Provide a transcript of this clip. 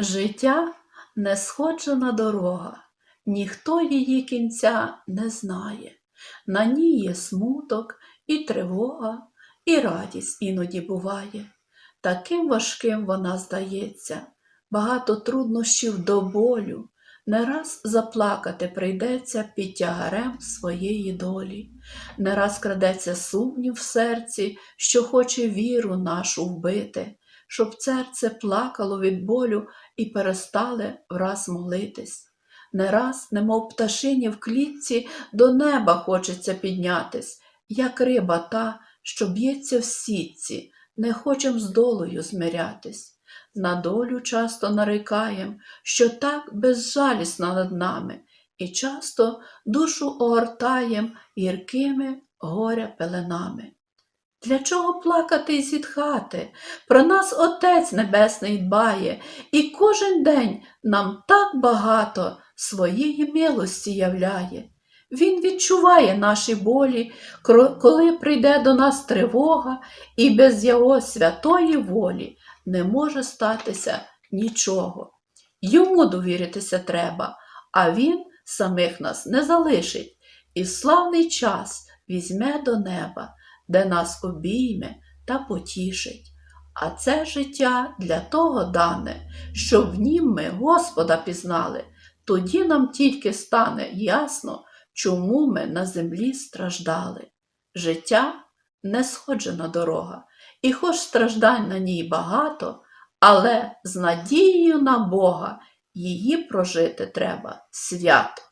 Життя несходжена дорога, ніхто її кінця не знає. На ній є смуток і тривога, і радість іноді буває. Таким важким вона здається, багато труднощів до болю. Не раз заплакати прийдеться під тягарем своєї долі, не раз крадеться сумнів в серці, що хоче віру нашу вбити, щоб серце плакало від болю і перестали враз молитись. Не раз, немов пташині в клітці, до неба хочеться піднятись, як риба та, що б'ється в сітці, не хочем з долею змирятись. На долю часто нарікаєм, що так безжалісна над нами, і часто душу огортаєм гіркими горя пеленами. Для чого плакати і зітхати? Про нас Отець Небесний дбає, і кожен день нам так багато своєї милості являє. Він відчуває наші болі, коли прийде до нас тривога, і без Його святої волі не може статися нічого. Йому довіритися треба, а Він самих нас не залишить, і славний час візьме до неба, де нас обійме та потішить. А це життя для того дане, щоб в нім ми Господа пізнали, тоді нам тільки стане ясно, чому ми на землі страждали. Життя не сходжена дорога, і хоч страждань на ній багато, але з надією на Бога її прожити треба свято.